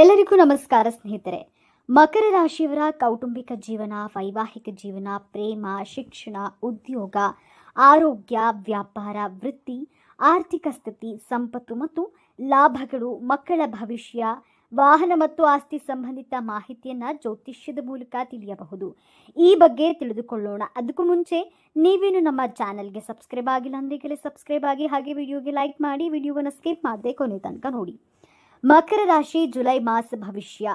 ಎಲ್ಲರಿಗೂ ನಮಸ್ಕಾರ ಸ್ನೇಹಿತರೆ. ಮಕರ ರಾಶಿಯವರ ಕೌಟುಂಬಿಕ ಜೀವನ, ವೈವಾಹಿಕ ಜೀವನ, ಪ್ರೇಮ, ಶಿಕ್ಷಣ, ಉದ್ಯೋಗ, ಆರೋಗ್ಯ, ವ್ಯಾಪಾರ, ವೃತ್ತಿ, ಆರ್ಥಿಕ ಸ್ಥಿತಿ, ಸಂಪತ್ತು ಮತ್ತು ಲಾಭಗಳು, ಮಕ್ಕಳ ಭವಿಷ್ಯ, ವಾಹನ ಮತ್ತು ಆಸ್ತಿ ಸಂಬಂಧಿತ ಮಾಹಿತಿಯನ್ನು ಜ್ಯೋತಿಷ್ಯದ ಮೂಲಕ ತಿಳಿಯಬಹುದು. ಈ ಬಗ್ಗೆ ತಿಳಿದುಕೊಳ್ಳೋಣ. ಅದಕ್ಕೂ ಮುಂಚೆ ನೀವೇನು ನಮ್ಮ ಚಾನಲ್ಗೆ ಸಬ್ಸ್ಕ್ರೈಬ್ ಆಗಿಲ್ಲ ಅಂದ್ರೆ ಸಬ್ಸ್ಕ್ರೈಬ್ ಆಗಿ ಹಾಗೆ ವಿಡಿಯೋಗೆ ಲೈಕ್ ಮಾಡಿ, ವಿಡಿಯೋವನ್ನು ಸ್ಕಿಪ್ ಮಾಡದೆ ಕೊನೆ ತನಕ ನೋಡಿ. ಮಕರ ರಾಶಿ ಜುಲೈ ಮಾಸ ಭವಿಷ್ಯ.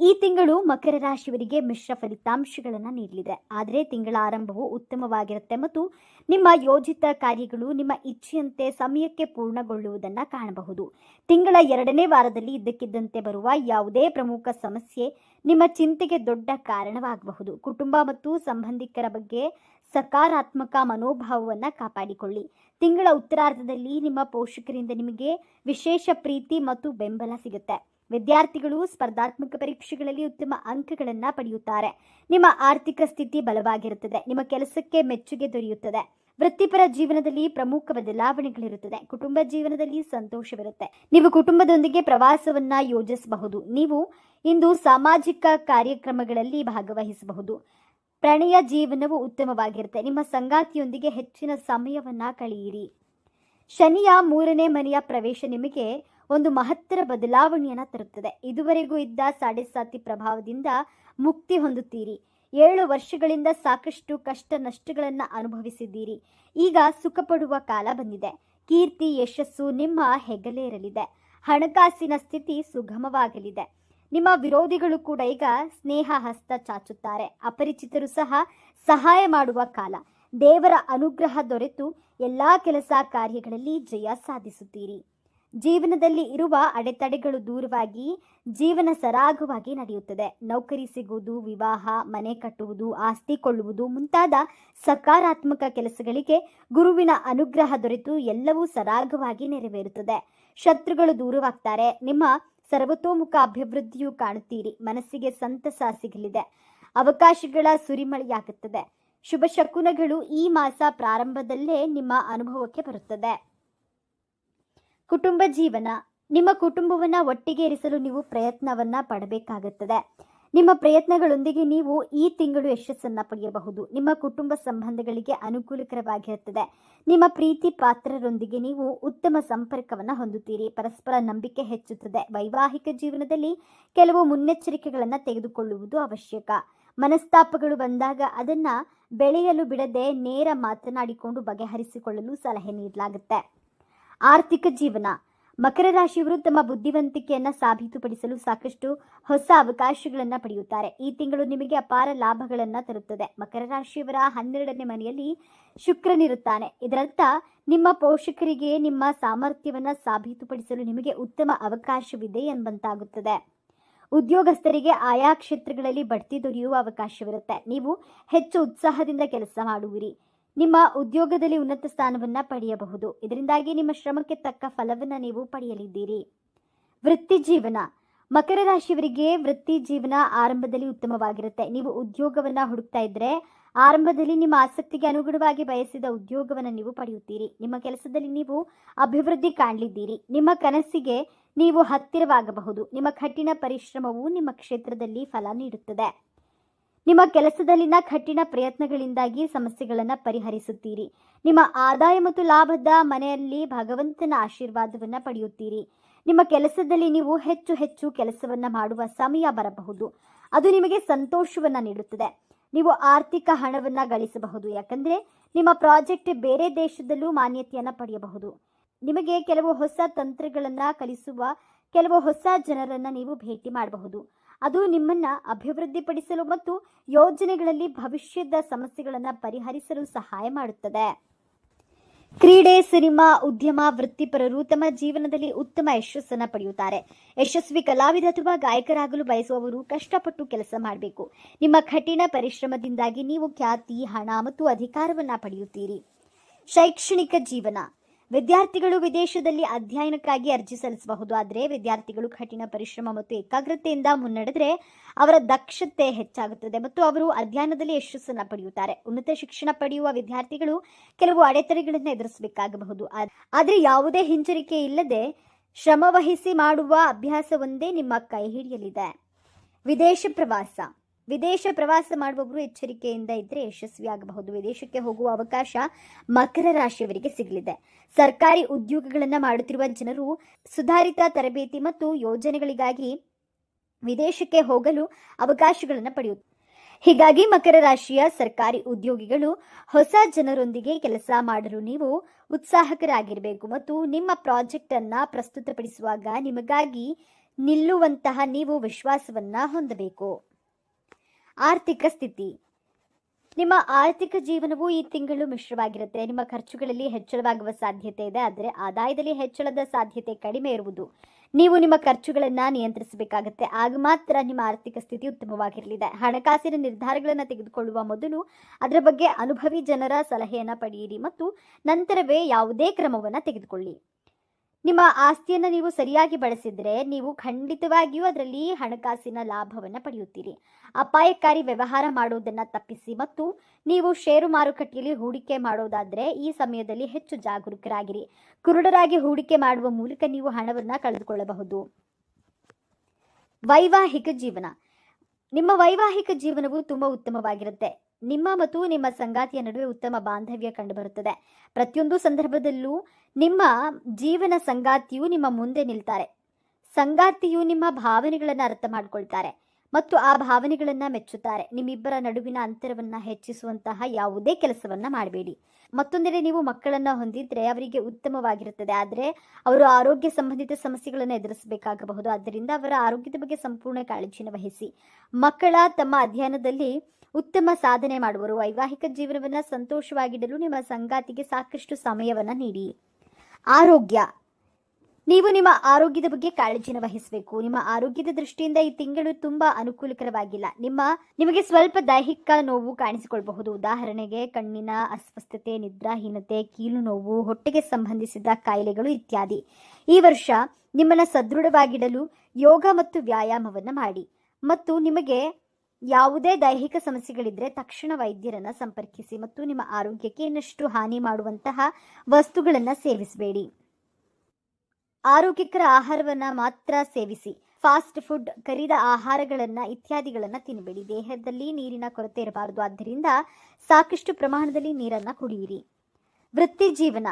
ಈ ತಿಂಗಳು ಮಕರ ರಾಶಿಯವರಿಗೆ ಮಿಶ್ರ ಫಲಿತಾಂಶಗಳನ್ನು ನೀಡಲಿದೆ. ಆದರೆ ತಿಂಗಳ ಆರಂಭವು ಉತ್ತಮವಾಗಿರುತ್ತೆ ಮತ್ತು ನಿಮ್ಮ ಯೋಜಿತ ಕಾರ್ಯಗಳು ನಿಮ್ಮ ಇಚ್ಛೆಯಂತೆ ಸಮಯಕ್ಕೆ ಪೂರ್ಣಗೊಳ್ಳುವುದನ್ನು ಕಾಣಬಹುದು. ತಿಂಗಳ ಎರಡನೇ ವಾರದಲ್ಲಿ ಇದ್ದಕ್ಕಿದ್ದಂತೆ ಬರುವ ಯಾವುದೇ ಪ್ರಮುಖ ಸಮಸ್ಯೆ ನಿಮ್ಮ ಚಿಂತೆಗೆ ದೊಡ್ಡ ಕಾರಣವಾಗಬಹುದು. ಕುಟುಂಬ ಮತ್ತು ಸಂಬಂಧಿಕರ ಬಗ್ಗೆ ಸಕಾರಾತ್ಮಕ ಮನೋಭಾವವನ್ನು ಕಾಪಾಡಿಕೊಳ್ಳಿ. ತಿಂಗಳ ಉತ್ತರಾರ್ಧದಲ್ಲಿ ನಿಮ್ಮ ಪೋಷಕರಿಂದ ನಿಮಗೆ ವಿಶೇಷ ಪ್ರೀತಿ ಮತ್ತು ಬೆಂಬಲ ಸಿಗುತ್ತೆ. ವಿದ್ಯಾರ್ಥಿಗಳು ಸ್ಪರ್ಧಾತ್ಮಕ ಪರೀಕ್ಷೆಗಳಲ್ಲಿ ಉತ್ತಮ ಅಂಕಗಳನ್ನು ಪಡೆಯುತ್ತಾರೆ. ನಿಮ್ಮ ಆರ್ಥಿಕ ಸ್ಥಿತಿ ಬಲವಾಗಿರುತ್ತದೆ. ನಿಮ್ಮ ಕೆಲಸಕ್ಕೆ ಮೆಚ್ಚುಗೆ ದೊರೆಯುತ್ತದೆ. ವೃತ್ತಿಪರ ಜೀವನದಲ್ಲಿ ಪ್ರಮುಖ ಬದಲಾವಣೆಗಳಿರುತ್ತದೆ. ಕುಟುಂಬ ಜೀವನದಲ್ಲಿ ಸಂತೋಷವಿರುತ್ತೆ. ನೀವು ಕುಟುಂಬದೊಂದಿಗೆ ಪ್ರವಾಸವನ್ನ ಯೋಜಿಸಬಹುದು. ನೀವು ಇಂದು ಸಾಮಾಜಿಕ ಕಾರ್ಯಕ್ರಮಗಳಲ್ಲಿ ಭಾಗವಹಿಸಬಹುದು. ಪ್ರಣಯ ಜೀವನವು ಉತ್ತಮವಾಗಿರುತ್ತೆ. ನಿಮ್ಮ ಸಂಗಾತಿಯೊಂದಿಗೆ ಹೆಚ್ಚಿನ ಸಮಯವನ್ನು ಕಳೆಯಿರಿ. ಶನಿಯ ಮೂರನೇ ಮನೆಯ ಪ್ರವೇಶ ನಿಮಗೆ ಒಂದು ಮಹತ್ತರ ಬದಲಾವಣೆಯನ್ನು ತರುತ್ತದೆ. ಇದುವರೆಗೂ ಇದ್ದ ಸಾಡೆ ಸಾತಿ ಪ್ರಭಾವದಿಂದ ಮುಕ್ತಿ ಹೊಂದುತ್ತೀರಿ. ಏಳು ವರ್ಷಗಳಿಂದ ಸಾಕಷ್ಟು ಕಷ್ಟ ನಷ್ಟಗಳನ್ನು ಅನುಭವಿಸಿದ್ದೀರಿ. ಈಗ ಸುಖಪಡುವ ಕಾಲ ಬಂದಿದೆ. ಕೀರ್ತಿ, ಯಶಸ್ಸು ನಿಮ್ಮ ಹೆಗಲೇರಲಿದೆ. ಹಣಕಾಸಿನ ಸ್ಥಿತಿ ಸುಗಮವಾಗಲಿದೆ. ನಿಮ್ಮ ವಿರೋಧಿಗಳು ಕೂಡ ಈಗ ಸ್ನೇಹ, ಹಸ್ತ ಚಾಚುತ್ತಾರೆ. ಅಪರಿಚಿತರು ಸಹ ಸಹಾಯ ಮಾಡುವ ಕಾಲ. ದೇವರ ಅನುಗ್ರಹ ದೊರೆತು ಎಲ್ಲ ಕೆಲಸ ಕಾರ್ಯಗಳಲ್ಲಿ ಜಯ ಸಾಧಿಸುತ್ತೀರಿ. ಜೀವನದಲ್ಲಿ ಇರುವ ಅಡೆತಡೆಗಳು ದೂರವಾಗಿ ಜೀವನ ಸರಾಗವಾಗಿ ನಡೆಯುತ್ತದೆ. ನೌಕರಿ ಸಿಗುವುದು, ವಿವಾಹ, ಮನೆ ಕಟ್ಟುವುದು, ಆಸ್ತಿ ಕೊಳ್ಳುವುದು ಮುಂತಾದ ಸಕಾರಾತ್ಮಕ ಕೆಲಸಗಳಿಗೆ ಗುರುವಿನ ಅನುಗ್ರಹ ದೊರೆತು ಎಲ್ಲವೂ ಸರಾಗವಾಗಿ ನೆರವೇರುತ್ತದೆ. ಶತ್ರುಗಳು ದೂರವಾಗ್ತಾರೆ. ನಿಮ್ಮ ಸರ್ವತೋಮುಖ ಅಭಿವೃದ್ಧಿಯು ಕಾಣುತ್ತೀರಿ. ಮನಸ್ಸಿಗೆ ಸಂತಸ ಸಿಗಲಿದೆ. ಅವಕಾಶಗಳ ಸುರಿಮಳೆಯಾಗುತ್ತದೆ. ಶುಭ ಶಕುನಗಳು ಈ ಮಾಸ ಪ್ರಾರಂಭದಲ್ಲೇ ನಿಮ್ಮ ಅನುಭವಕ್ಕೆ ಬರುತ್ತದೆ. ಕುಟುಂಬ ಜೀವನ. ನಿಮ್ಮ ಕುಟುಂಬವನ್ನ ಒಟ್ಟಿಗೆ ಇರಿಸಲು ನೀವು ಪ್ರಯತ್ನವನ್ನ ಪಡಬೇಕಾಗುತ್ತದೆ. ನಿಮ್ಮ ಪ್ರಯತ್ನಗಳೊಂದಿಗೆ ನೀವು ಈ ತಿಂಗಳು ಯಶಸ್ಸನ್ನ ಪಡೆಯಬಹುದು. ನಿಮ್ಮ ಕುಟುಂಬ ಸಂಬಂಧಗಳಿಗೆ ಅನುಕೂಲಕರವಾಗಿರುತ್ತದೆ. ನಿಮ್ಮ ಪ್ರೀತಿ ಪಾತ್ರರೊಂದಿಗೆ ನೀವು ಉತ್ತಮ ಸಂಪರ್ಕವನ್ನು ಹೊಂದುತ್ತೀರಿ. ಪರಸ್ಪರ ನಂಬಿಕೆ ಹೆಚ್ಚುತ್ತದೆ. ವೈವಾಹಿಕ ಜೀವನದಲ್ಲಿ ಕೆಲವು ಮುನ್ನೆಚ್ಚರಿಕೆಗಳನ್ನು ತೆಗೆದುಕೊಳ್ಳುವುದು ಅವಶ್ಯಕ. ಮನಸ್ತಾಪಗಳು ಬಂದಾಗ ಅದನ್ನ ಬೆಳೆಯಲು ಬಿಡದೆ ನೇರ ಮಾತನಾಡಿಕೊಂಡು ಬಗೆಹರಿಸಿಕೊಳ್ಳಲು ಸಲಹೆ ನೀಡಲಾಗುತ್ತೆ. ಆರ್ಥಿಕ ಜೀವನ. ಮಕರ ರಾಶಿಯವರು ತಮ್ಮ ಬುದ್ಧಿವಂತಿಕೆಯನ್ನ ಸಾಬೀತುಪಡಿಸಲು ಸಾಕಷ್ಟು ಹೊಸ ಅವಕಾಶಗಳನ್ನು ಪಡೆಯುತ್ತಾರೆ. ಈ ತಿಂಗಳು ನಿಮಗೆ ಅಪಾರ ಲಾಭಗಳನ್ನ ತರುತ್ತದೆ. ಮಕರ ರಾಶಿಯವರ ಹನ್ನೆರಡನೇ ಮನೆಯಲ್ಲಿ ಶುಕ್ರನಿರುತ್ತಾನೆ ಇದರರ್ಥ, ನಿಮ್ಮ ಪೋಷಕರಿಗೆ ನಿಮ್ಮ ಸಾಮರ್ಥ್ಯವನ್ನ ಸಾಬೀತುಪಡಿಸಲು ನಿಮಗೆ ಉತ್ತಮ ಅವಕಾಶವಿದೆ ಎಂಬಂತಾಗುತ್ತದೆ. ಉದ್ಯೋಗಸ್ಥರಿಗೆ ಆಯಾ ಕ್ಷೇತ್ರಗಳಲ್ಲಿ ಬಡ್ತಿ ದೊರೆಯುವ ಅವಕಾಶವಿರುತ್ತೆ. ನೀವು ಹೆಚ್ಚು ಉತ್ಸಾಹದಿಂದ ಕೆಲಸ ಮಾಡುವಿರಿ. ನಿಮ್ಮ ಉದ್ಯೋಗದಲ್ಲಿ ಉನ್ನತ ಸ್ಥಾನವನ್ನು ಪಡೆಯಬಹುದು. ಇದರಿಂದಾಗಿ ನಿಮ್ಮ ಶ್ರಮಕ್ಕೆ ತಕ್ಕ ಫಲವನ್ನು ನೀವು ಪಡೆಯಲಿದ್ದೀರಿ. ವೃತ್ತಿ ಜೀವನ. ಮಕರ ರಾಶಿಯವರಿಗೆ ವೃತ್ತಿ ಜೀವನ ಆರಂಭದಲ್ಲಿ ಉತ್ತಮವಾಗಿರುತ್ತೆ. ನೀವು ಉದ್ಯೋಗವನ್ನ ಹುಡುಕ್ತಾ ಇದ್ರೆ ಆರಂಭದಲ್ಲಿ ನಿಮ್ಮ ಆಸಕ್ತಿಗೆ ಅನುಗುಣವಾಗಿ ಬಯಸಿದ ಉದ್ಯೋಗವನ್ನು ನೀವು ಪಡೆಯುತ್ತೀರಿ. ನಿಮ್ಮ ಕೆಲಸದಲ್ಲಿ ನೀವು ಅಭಿವೃದ್ಧಿ ಕಾಣಲಿದ್ದೀರಿ. ನಿಮ್ಮ ಕನಸಿಗೆ ನೀವು ಹತ್ತಿರವಾಗಬಹುದು. ನಿಮ್ಮ ಕಠಿಣ ಪರಿಶ್ರಮವು ನಿಮ್ಮ ಕ್ಷೇತ್ರದಲ್ಲಿ ಫಲ ನೀಡುತ್ತದೆ. ನಿಮ್ಮ ಕೆಲಸದಲ್ಲಿನ ಕಠಿಣ ಪ್ರಯತ್ನಗಳಿಂದಾಗಿ ಸಮಸ್ಯೆಗಳನ್ನು ಪರಿಹರಿಸುತ್ತೀರಿ. ನಿಮ್ಮ ಆದಾಯ ಮತ್ತು ಲಾಭದ ಮನೆಯಲ್ಲಿ ಭಗವಂತನ ಆಶೀರ್ವಾದವನ್ನು ಪಡೆಯುತ್ತೀರಿ. ನಿಮ್ಮ ಕೆಲಸದಲ್ಲಿ ನೀವು ಹೆಚ್ಚು ಹೆಚ್ಚು ಕೆಲಸವನ್ನು ಮಾಡುವ ಸಮಯ ಬರಬಹುದು. ಅದು ನಿಮಗೆ ಸಂತೋಷವನ್ನು ನೀಡುತ್ತದೆ. ನೀವು ಆರ್ಥಿಕ ಹಣವನ್ನು ಗಳಿಸಬಹುದು. ಯಾಕಂದ್ರೆ ನಿಮ್ಮ ಪ್ರಾಜೆಕ್ಟ್ ಬೇರೆ ದೇಶದಲ್ಲೂ ಮಾನ್ಯತೆಯನ್ನ ಪಡೆಯಬಹುದು. ನಿಮಗೆ ಕೆಲವು ಹೊಸ ತಂತ್ರಗಳನ್ನು ಕಲಿಸುವ ಕೆಲವು ಹೊಸ ಜನರನ್ನು ನೀವು ಭೇಟಿ ಮಾಡಬಹುದು. ಅದು ನಿಮ್ಮನ್ನು ಅಭಿವೃದ್ಧಿಪಡಿಸಲು ಮತ್ತು ಯೋಜನೆಗಳಲ್ಲಿ ಭವಿಷ್ಯದ ಸಮಸ್ಯೆಗಳನ್ನು ಪರಿಹರಿಸಲು ಸಹಾಯ ಮಾಡುತ್ತದೆ. ಕ್ರೀಡೆ, ಸಿನಿಮಾ, ಉದ್ಯಮ, ವೃತ್ತಿಪರರು ತಮ್ಮ ಜೀವನದಲ್ಲಿ ಉತ್ತಮ ಯಶಸ್ಸನ್ನು ಪಡೆಯುತ್ತಾರೆ. ಯಶಸ್ವಿ ಕಲಾವಿದ ಅಥವಾ ಗಾಯಕರಾಗಲು ಬಯಸುವವರು ಕಷ್ಟಪಟ್ಟು ಕೆಲಸ ಮಾಡಬೇಕು. ನಿಮ್ಮ ಕಠಿಣ ಪರಿಶ್ರಮದಿಂದಾಗಿ ನೀವು ಖ್ಯಾತಿ, ಹಣ ಮತ್ತು ಅಧಿಕಾರವನ್ನು ಪಡೆಯುತ್ತೀರಿ. ಶೈಕ್ಷಣಿಕ ಜೀವನ. ವಿದ್ಯಾರ್ಥಿಗಳು ವಿದೇಶದಲ್ಲಿ ಅಧ್ಯಯನಕ್ಕಾಗಿ ಅರ್ಜಿ ಸಲ್ಲಿಸಬಹುದು. ಆದರೆ ವಿದ್ಯಾರ್ಥಿಗಳು ಕಠಿಣ ಪರಿಶ್ರಮ ಮತ್ತು ಏಕಾಗ್ರತೆಯಿಂದ ಮುನ್ನಡೆದರೆ ಅವರ ದಕ್ಷತೆ ಹೆಚ್ಚಾಗುತ್ತದೆ ಮತ್ತು ಅವರು ಅಧ್ಯಯನದಲ್ಲಿ ಯಶಸ್ಸನ್ನು ಪಡೆಯುತ್ತಾರೆ. ಉನ್ನತ ಶಿಕ್ಷಣ ಪಡೆಯುವ ವಿದ್ಯಾರ್ಥಿಗಳು ಕೆಲವು ಅಡೆತಡೆಗಳನ್ನು ಎದುರಿಸಬೇಕಾಗಬಹುದು. ಆದರೆ ಯಾವುದೇ ಹಿಂಜರಿಕೆ ಇಲ್ಲದೆ ಶ್ರಮವಹಿಸಿ ಮಾಡುವ ಅಭ್ಯಾಸವೊಂದೇ ನಿಮ್ಮ ಕೈ ಹಿಡಿಯಲಿದೆ. ವಿದೇಶ ಪ್ರವಾಸ. ವಿದೇಶ ಪ್ರವಾಸ ಮಾಡುವವರು ಎಚ್ಚರಿಕೆಯಿಂದ ಇದ್ದರೆ ಯಶಸ್ವಿಯಾಗಬಹುದು ವಿದೇಶಕ್ಕೆ ಹೋಗುವ ಅವಕಾಶ ಮಕರ ರಾಶಿಯವರಿಗೆ ಸಿಗಲಿದೆ. ಸರ್ಕಾರಿ ಉದ್ಯೋಗಗಳನ್ನು ಮಾಡುತ್ತಿರುವ ಜನರು ಸುಧಾರಿತ ತರಬೇತಿ ಮತ್ತು ಯೋಜನೆಗಳಿಗಾಗಿ ವಿದೇಶಕ್ಕೆ ಹೋಗಲು ಅವಕಾಶಗಳನ್ನು ಪಡೆಯುತ್ತಾರೆ. ಹೀಗಾಗಿ ಮಕರ ರಾಶಿಯ ಸರ್ಕಾರಿ ಉದ್ಯೋಗಿಗಳು ಹೊಸ ಜನರೊಂದಿಗೆ ಕೆಲಸ ಮಾಡಲು ನೀವು ಉತ್ಸಾಹಕರಾಗಿರಬೇಕು ಮತ್ತು ನಿಮ್ಮ ಪ್ರಾಜೆಕ್ಟ್ ಅನ್ನ ಪ್ರಸ್ತುತಪಡಿಸುವಾಗ ನಿಮಗಾಗಿ ನಿಲ್ಲುವಂತಹ ನೀವು ವಿಶ್ವಾಸವನ್ನ ಹೊಂದಬೇಕು. ಆರ್ಥಿಕ ಸ್ಥಿತಿ. ನಿಮ್ಮ ಆರ್ಥಿಕ ಜೀವನವು ಈ ತಿಂಗಳು ಮಿಶ್ರವಾಗಿರುತ್ತೆ. ನಿಮ್ಮ ಖರ್ಚುಗಳಲ್ಲಿ ಹೆಚ್ಚಳವಾಗುವ ಸಾಧ್ಯತೆ ಇದೆ. ಆದರೆ ಆದಾಯದಲ್ಲಿ ಹೆಚ್ಚಳದ ಸಾಧ್ಯತೆ ಕಡಿಮೆ ಇರುವುದು. ನೀವು ನಿಮ್ಮ ಖರ್ಚುಗಳನ್ನು ನಿಯಂತ್ರಿಸಬೇಕಾಗುತ್ತೆ. ಆಗ ಮಾತ್ರ ನಿಮ್ಮ ಆರ್ಥಿಕ ಸ್ಥಿತಿ ಉತ್ತಮವಾಗಿರಲಿದೆ. ಹಣಕಾಸಿನ ನಿರ್ಧಾರಗಳನ್ನು ತೆಗೆದುಕೊಳ್ಳುವ ಮೊದಲು ಅದರ ಬಗ್ಗೆ ಅನುಭವಿ ಜನರ ಸಲಹೆಯನ್ನು ಪಡೆಯಿರಿ ಮತ್ತು ನಂತರವೇ ಯಾವುದೇ ಕ್ರಮವನ್ನು ತೆಗೆದುಕೊಳ್ಳಿ. ನಿಮ್ಮ ಆಸ್ತಿಯನ್ನು ನೀವು ಸರಿಯಾಗಿ ಬಳಸಿದರೆ ನೀವು ಖಂಡಿತವಾಗಿಯೂ ಅದರಲ್ಲಿ ಹಣಕಾಸಿನ ಲಾಭವನ್ನು ಪಡೆಯುತ್ತೀರಿ. ಅಪಾಯಕಾರಿ ವ್ಯವಹಾರ ಮಾಡುವುದನ್ನು ತಪ್ಪಿಸಿ ಮತ್ತು ನೀವು ಷೇರು ಮಾರುಕಟ್ಟೆಯಲ್ಲಿ ಹೂಡಿಕೆ ಮಾಡೋದಾದರೆ ಈ ಸಮಯದಲ್ಲಿ ಹೆಚ್ಚು ಜಾಗರೂಕರಾಗಿರಿ. ಕುರುಡರಾಗಿ ಹೂಡಿಕೆ ಮಾಡುವ ಮೂಲಕ ನೀವು ಹಣವನ್ನು ಕಳೆದುಕೊಳ್ಳಬಹುದು. ವೈವಾಹಿಕ ಜೀವನ. ನಿಮ್ಮ ವೈವಾಹಿಕ ಜೀವನವು ತುಂಬ ಉತ್ತಮವಾಗಿರುತ್ತೆ. ನಿಮ್ಮ ಮತ್ತು ನಿಮ್ಮ ಸಂಗಾತಿಯ ನಡುವೆ ಉತ್ತಮ ಬಾಂಧವ್ಯ ಕಂಡುಬರುತ್ತದೆ. ಪ್ರತಿಯೊಂದು ಸಂದರ್ಭದಲ್ಲೂ ನಿಮ್ಮ ಜೀವನ ಸಂಗಾತಿಯು ನಿಮ್ಮ ಮುಂದೆ ನಿಲ್ತಾರೆ. ಸಂಗಾತಿಯು ನಿಮ್ಮ ಭಾವನೆಗಳನ್ನು ಅರ್ಥ ಮಾಡಿಕೊಳ್ತಾರೆ ಮತ್ತು ಆ ಭಾವನೆಗಳನ್ನು ಮೆಚ್ಚುತ್ತಾರೆ. ನಿಮ್ಮಿಬ್ಬರ ನಡುವಿನ ಅಂತರವನ್ನು ಹೆಚ್ಚಿಸುವಂತಹ ಯಾವುದೇ ಕೆಲಸವನ್ನು ಮಾಡಬೇಡಿ. ಮತ್ತೊಂದೆಡೆ ನೀವು ಮಕ್ಕಳನ್ನ ಹೊಂದಿದ್ರೆ ಅವರಿಗೆ ಉತ್ತಮವಾಗಿರುತ್ತದೆ. ಆದರೆ ಅವರು ಆರೋಗ್ಯ ಸಂಬಂಧಿತ ಸಮಸ್ಯೆಗಳನ್ನು ಎದುರಿಸಬೇಕಾಗಬಹುದು. ಆದ್ದರಿಂದ ಅವರ ಆರೋಗ್ಯದ ಬಗ್ಗೆ ಸಂಪೂರ್ಣ ಕಾಳಜಿಯನ್ನು ವಹಿಸಿ. ಮಕ್ಕಳ ತಮ್ಮ ಅಧ್ಯಯನದಲ್ಲಿ ಉತ್ತಮ ಸಾಧನೆ ಮಾಡುವರು. ವೈವಾಹಿಕ ಜೀವನವನ್ನು ಸಂತೋಷವಾಗಿಡಲು ನಿಮ್ಮ ಸಂಗಾತಿಗೆ ಸಾಕಷ್ಟು ಸಮಯವನ್ನು ನೀಡಿ. ಆರೋಗ್ಯ. ನೀವು ನಿಮ್ಮ ಆರೋಗ್ಯದ ಬಗ್ಗೆ ಕಾಳಜಿನ ವಹಿಸಬೇಕು. ನಿಮ್ಮ ಆರೋಗ್ಯದ ದೃಷ್ಟಿಯಿಂದ ಈ ತಿಂಗಳು ತುಂಬಾ ಅನುಕೂಲಕರವಾಗಿಲ್ಲ. ನಿಮ್ಮ, ನಿಮಗೆ ಸ್ವಲ್ಪ ದೈಹಿಕ ನೋವು ಕಾಣಿಸಿಕೊಳ್ಳಬಹುದು ಉದಾಹರಣೆಗೆ ಕಣ್ಣಿನ ಅಸ್ವಸ್ಥತೆ, ನಿದ್ರಾಹೀನತೆ, ಕೀಲು ನೋವು, ಹೊಟ್ಟೆಗೆ ಸಂಬಂಧಿಸಿದ ಕಾಯಿಲೆಗಳು ಇತ್ಯಾದಿ. ಈ ವರ್ಷ ನಿಮ್ಮನ್ನು ಸದೃಢವಾಗಿಡಲು ಯೋಗ ಮತ್ತು ವ್ಯಾಯಾಮವನ್ನು ಮಾಡಿ. ಮತ್ತು ನಿಮಗೆ ಯಾವುದೇ ದೈಹಿಕ ಸಮಸ್ಯೆಗಳಿದ್ದರೆ ತಕ್ಷಣ ವೈದ್ಯರನ್ನ ಸಂಪರ್ಕಿಸಿ ಮತ್ತು ನಿಮ್ಮ ಆರೋಗ್ಯಕ್ಕೆ ಇನ್ನಷ್ಟು ಹಾನಿ ಮಾಡುವಂತಹ ವಸ್ತುಗಳನ್ನು ಸೇವಿಸಬೇಡಿ. ಆರೋಗ್ಯಕರ ಆಹಾರವನ್ನ ಮಾತ್ರ ಸೇವಿಸಿ. ಫಾಸ್ಟ್ ಫುಡ್, ಕರಿದ ಆಹಾರಗಳನ್ನ ಇತ್ಯಾದಿಗಳನ್ನು ತಿನ್ನಬೇಡಿ ದೇಹದಲ್ಲಿ ನೀರಿನ ಕೊರತೆ ಇರಬಾರದು. ಆದ್ದರಿಂದ ಸಾಕಷ್ಟು ಪ್ರಮಾಣದಲ್ಲಿ ನೀರನ್ನ ಕುಡಿಯಿರಿ. ವೃತ್ತಿ ಜೀವನ.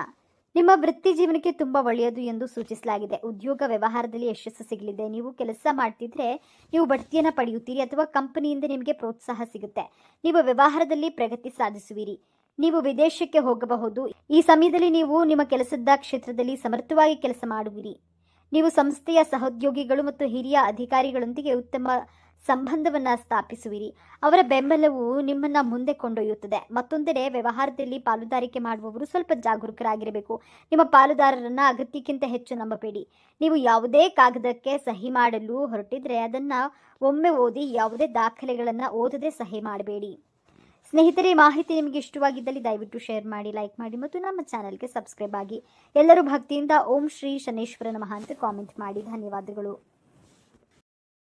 ನಿಮ್ಮ ವೃತ್ತಿ ಜೀವನಕ್ಕೆ ತುಂಬಾ ಒಳ್ಳೆಯದು ಎಂದು ಸೂಚಿಸಲಾಗಿದೆ. ಉದ್ಯೋಗ ವ್ಯವಹಾರದಲ್ಲಿ ಯಶಸ್ಸು ಸಿಗಲಿದೆ. ನೀವು ಕೆಲಸ ಮಾಡ್ತಿದ್ರೆ ನೀವು ಬಡ್ತಿಯನ್ನು ಪಡೆಯುತ್ತೀರಿ ಅಥವಾ ಕಂಪನಿಯಿಂದ ನಿಮಗೆ ಪ್ರೋತ್ಸಾಹ ಸಿಗುತ್ತೆ. ನೀವು ವ್ಯವಹಾರದಲ್ಲಿ ಪ್ರಗತಿ ಸಾಧಿಸುವಿರಿ. ನೀವು ವಿದೇಶಕ್ಕೆ ಹೋಗಬಹುದು. ಈ ಸಮಯದಲ್ಲಿ ನೀವು ನಿಮ್ಮ ಕೆಲಸದ ಕ್ಷೇತ್ರದಲ್ಲಿ ಸಮರ್ಥವಾಗಿ ಕೆಲಸ ಮಾಡುವಿರಿ. ನೀವು ಸಂಸ್ಥೆಯ ಸಹೋದ್ಯೋಗಿಗಳು ಮತ್ತು ಹಿರಿಯ ಅಧಿಕಾರಿಗಳೊಂದಿಗೆ ಉತ್ತಮ ಸಂಬಂಧವನ್ನ ಸ್ಥಾಪಿಸುವಿರಿ. ಅವರ ಬೆಂಬಲವು ನಿಮ್ಮನ್ನ ಮುಂದೆ ಕೊಂಡೊಯ್ಯುತ್ತದೆ. ಮತ್ತೊಂದೆಡೆ ವ್ಯವಹಾರದಲ್ಲಿ ಪಾಲುದಾರಿಕೆ ಮಾಡುವವರು ಸ್ವಲ್ಪ ಜಾಗರೂಕರಾಗಿರಬೇಕು. ನಿಮ್ಮ ಪಾಲುದಾರರನ್ನ ಅಗತ್ಯಕ್ಕಿಂತ ಹೆಚ್ಚು ನಂಬಬೇಡಿ. ನೀವು ಯಾವುದೇ ಕಾಗದಕ್ಕೆ ಸಹಿ ಮಾಡಲು ಹೊರಟಿದ್ರೆ ಅದನ್ನ ಒಮ್ಮೆ ಓದಿ ಯಾವುದೇ ದಾಖಲೆಗಳನ್ನ ಓದದೆ ಸಹಿ ಮಾಡಬೇಡಿ. ಸ್ನೇಹಿತರೆ, ಮಾಹಿತಿ ನಿಮಗೆ ಇಷ್ಟವಾಗಿದ್ದಲ್ಲಿ ದಯವಿಟ್ಟು ಶೇರ್ ಮಾಡಿ, ಲೈಕ್ ಮಾಡಿ ಮತ್ತು ನಮ್ಮ ಚಾನೆಲ್ಗೆ ಸಬ್ಸ್ಕ್ರೈಬ್ ಆಗಿ. ಎಲ್ಲರೂ ಭಕ್ತಿಯಿಂದ ಓಂ ಶ್ರೀ ಶನೇಶ್ವರ ನಮಃ ಅಂತ ಕಾಮೆಂಟ್ ಮಾಡಿ. ಧನ್ಯವಾದಗಳು.